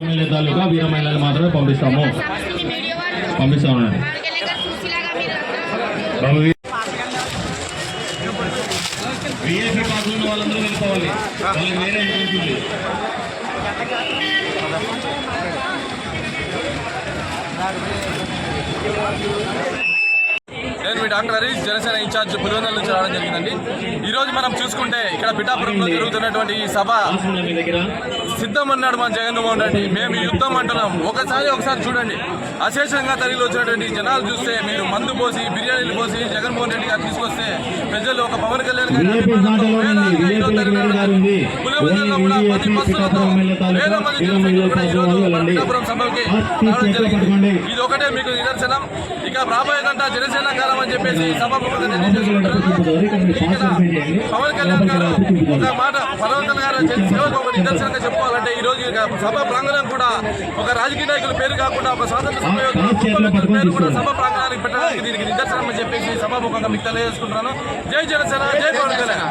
MLA తాలూకా వీర మహిళలు మాత్రమే పంపిస్తాము. సమస్యని మీడియా వాళ్ళు పంపిస్తా ఉన్నాడు వాడికి వెళ్ళాక చూసిలాగా మీరు బాబు. విఐపి పాస్ ఉన్న వాళ్ళందరూ వెళ్ళిపోవాలి. వాళ్ళకి వేరే ఎంట్రన్స్ ఉంది నేను మీ డాక్టర్ హరీష్ జనసేన ఇన్ఛార్జ్ పులివెందుల నుంచి రావడం జరిగిందండి. ఈ రోజు మనం చూసుకుంటే ఇక్కడ పిఠాపురంలో జరుగుతున్నటువంటి ఈ సభ సిద్ధం అన్నాడు మన జగన్మోహన్ రెడ్డి. మేము యుద్ధం అంటున్నాం. ఒకసారి ఒకసారి చూడండి. అశేషంగా తరలి వచ్చినటువంటి జనాలు చూస్తే మీరు మందు పోసి బిర్యానీలు పోసి జగన్మోహన్ రెడ్డి గారు తీసుకొస్తే ప్రజలు ఒక పవన్ కళ్యాణ్ ఇది ఒకటే మీకు నిదర్శనం. ఇక రాబోయే గంట జనసేన కాలం అని చెప్పేసి పవన్ కళ్యాణ్ గారు ఒక మాట కళ్యాణ్ గారు సేవకు ఒక నిదర్శనంగా చెప్పుకోవాలంటే ఈ రోజు సభ ప్రాంగణం కూడా ఒక రాజకీయ నాయకుల పేరు కాకుండా ఒక స్వాతంత్ర పేరు కూడా సభ ప్రాంగణానికి పెట్టడానికి దీనికి నిదర్శనం అని చెప్పేసి సభాముఖంగా మీకు తెలియజేసుకుంటున్నాను. జై జనసేన జై పవన్ కళ్యాణ్